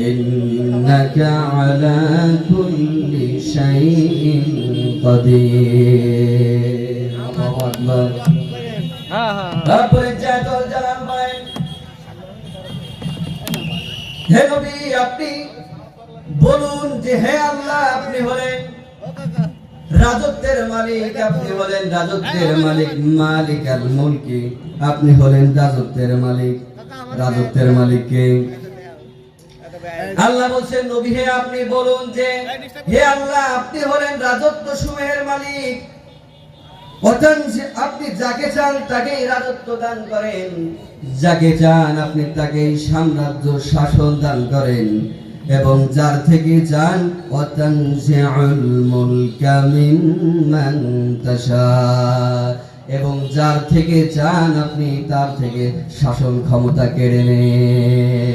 إنك على كل شيء قدير الله أكبر হ্যাঁ হ্যাঁ তারপরে জাতুল জালাল বলেন হে নবী আপনি বলুন যে হে আল্লাহ আপনি হলেন রাজত্বের মালিক আপনি হলেন রাজত্বের মালিক মালিক আল মুলকি আপনি হলেন রাজত্বের মালিক রাজত্বের মালিককে আল্লাহ বলছেন, নবী, হে আপনি বলুন যে, হে আল্লাহ, আপনি হলেন রাজত্ব সমূহের মালিক। আপনি যাকে চান, তাকেই রাজত্ব দান করেন। যাকে চান, আপনি তাকেই সাম্রাজ্য শাসন দান করেন। এবং যার থেকে তাশা। এবং যার থেকে চান, আপনি তার থেকে শাসন ক্ষমতা কেড়ে নেন।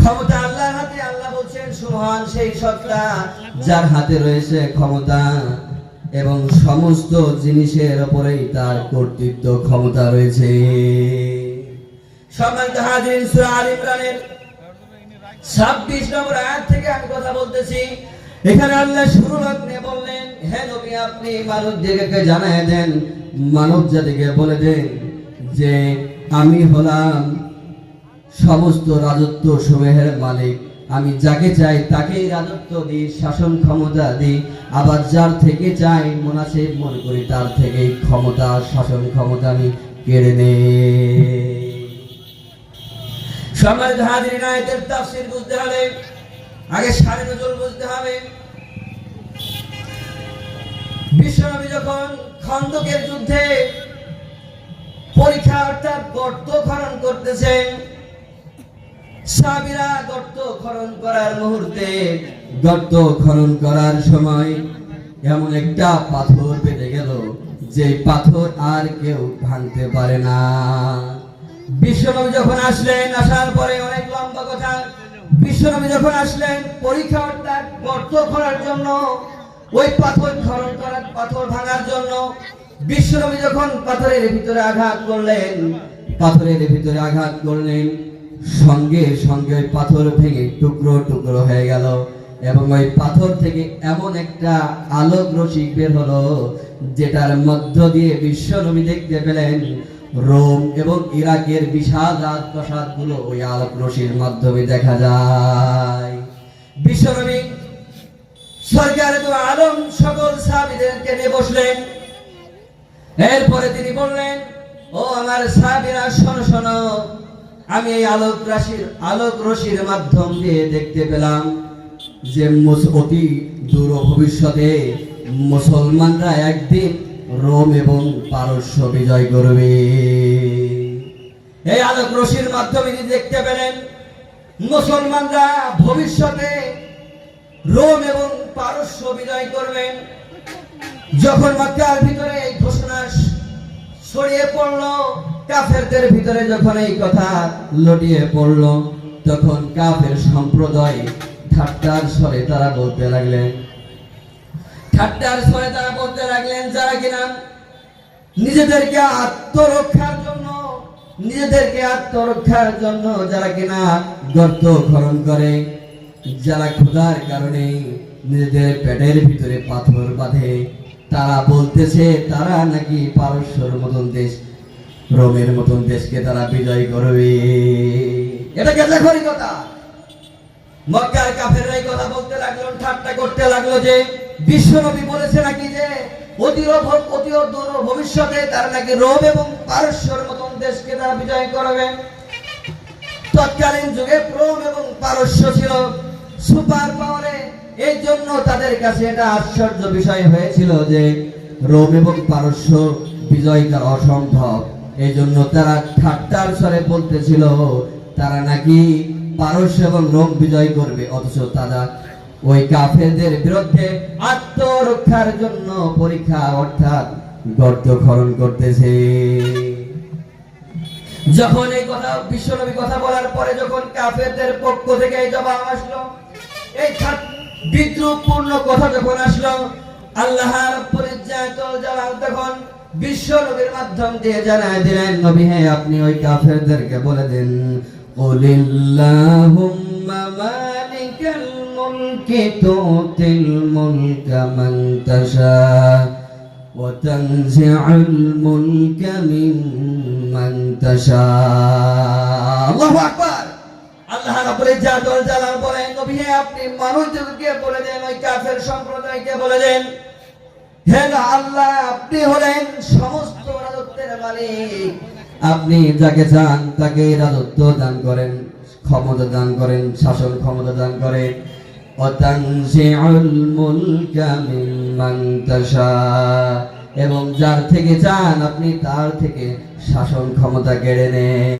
ক্ষমতা আল্লাহর হাতে, আল্লাহ বলছেন সেই যার হাতে রয়েছে ক্ষমতা এবং সমস্ত জিনিসের উপরেই তার কর্তৃত্ব ক্ষমতা রয়েছে। সম্মানিত হাজিরিন, সূরা আল ইমরানের 26 নম্বর থেকে আমি কথা বলতেছি। এখানে আল্লাহ শুরু বললেন আপনি দেন মানব জাতিকে যে, আমি হলাম সমস্ত রাজত্ব সমূহের মালিক। আমি যাকে চাই তাকেই রাজত্ব দিই, শাসন ক্ষমতা দিই। আবার যার থেকে চাই মোনাসেব মনে করি, তার থেকেই ক্ষমতা, শাসন ক্ষমতা আমি কেড়ে নেই। সম্মানিত হাজিরিন আয়াতের তাফসীর বুঝতে হলে আগে সাড়ে নজর বুঝতে হবে। বিশ্বনবী যখন খন্দকের যুদ্ধে পরীক্ষা অর্থাৎ গর্ত খনন করতেছেন সাবিরা গর্ত খনন করার মুহূর্তে, গর্ত খনন করার সময় এমন একটা পাথর পেতে গেল যে পাথর আর কেউ ভাঙতে পারে না। বিশ্বনবী যখন আসলেন, আসার পরে অনেক লম্বা কথা। বিশ্বনবী যখন আসলেন, পরীক্ষা অর্থাৎ গর্ত করার জন্য, ওই পাথর খনন করার, পাথর ভাঙার জন্য বিশ্বনবী যখন পাথরের ভিতরে আঘাত করলেন, পাথরের ভিতরে আঘাত করলেন সঙ্গে সঙ্গে ওই পাথর ভেঙে টুকরো টুকরো হয়ে গেল। এবং ওই পাথর থেকে এমন একটা আলোক রশি বের হলো, যেটার মধ্য দিয়ে বিশ্বনবী দেখতে পেলেন রোম এবং ইরাকের বিশাল রাজপ্রাসাদগুলো ওই আলোক রশির মাধ্যমে দেখা যায়। বিশ্বনবী সরকার তো আলম সকল সাহাবীদেরকে নিয়ে বসলেন। এরপরে তিনি বললেন, ও আমার সাহাবীরা, শোনো শোনো আমি এই আলোক রাশির, আলোক রশির মাধ্যম দিয়ে দেখতে পেলাম যে অতি দূর ভবিষ্যতে মুসলমানরা একদিন রোম এবং পারস্য বিজয় করবে। এই আলোক রশির মাধ্যমে দেখতে পেলেন, মুসলমানরা ভবিষ্যতে রোম এবং পারস্য বিজয় করবেন। যখন মক্কার ভিতরে এই ঘোষণা ছড়িয়ে পড়ল কাফেরদের ভিতরে যখন এই কথা লটিয়ে পড়ল, তখন কাফের সম্প্রদায় ঠাট্টার স্বরে তারা বলতে লাগলেন, ঠাট্টার স্বরে তারা বলতে লাগলেন, যারা কিনা নিজেদেরকে আত্মরক্ষার জন্য, নিজেদেরকে আত্মরক্ষার জন্য যারা কিনা গর্ত খনন করে, যারা ক্ষুধার কারণে নিজেদের পেটের ভিতরে পাথর বাঁধে, তারা বলতেছে, তারা নাকি পারস্যর মতন দেশ। রোমের মতন দেশকে তারা বিজয় করবে। এটা গেজাখরি কথা। মক্কার কাফেররা এই কথা বলতে লাগল, ঠাট্টা করতে লাগল যে বিশ্বনবী বলেছে নাকি যে অতি ভ- অতি ভবিষ্যতে তারা নাকি রোম এবং পারস্যর মতন দেশকে তারা বিজয় করবে। তৎকালীন যুগে রোম এবং পারস্য ছিল সুপার পাওয়ারে। এই জন্য তাদের কাছে এটা আশ্চর্য বিষয় হয়েছিল যে, রোম এবং পারস্য বিজয় করা অসম্ভব। এই জন্য তারা ঠাট্টার স্বরে বলতেছিল, তারা নাকি পারস্য এবং রোম বিজয় করবে, অথচ তারা ওই কাফেরদের বিরুদ্ধে আত্মরক্ষার জন্য পরীক্ষা, অর্থাৎ গর্ত খনন করতেছে। যখন এই কথা, বিশ্বনবী কথা বলার পরে যখন কাফেরদের পক্ষ থেকে এই জবাব আসলো, এই বিদ্রুপপূর্ণ কথা যখন আসলো আল্লাহ রাব্বুল ইজ্জাতুল জালাল তখন বিশ্ব নবীর মাধ্যম দিয়ে জানায় দিলেন নবী হ্যাঁ আপনি ওই কাফেরদেরকে বলে দিন কুলিল্লাহুম্মা মালিকাল মুলকি তুতিল মুলকা মান তাশা وتنزع الملك ممن تشاء الله أكبر আল্লাহ রাব্বুল ইজ্জাত ওয়াল জালাল বলেন নবী হে আপনি মানুষদেরকে বলে দেন ওই কাফের সম্প্রদায়কে বলে দেন হে না আল্লাহ, আপনি হলেন সমস্ত রাজত্বের মালিক। আপনি যাকে চান তাকে রাজত্ব দান করেন, ক্ষমতা দান করেন, শাসন ক্ষমতা দান করেন। এবং যার থেকে চান আপনি তার থেকে শাসন ক্ষমতা কেড়ে নেন।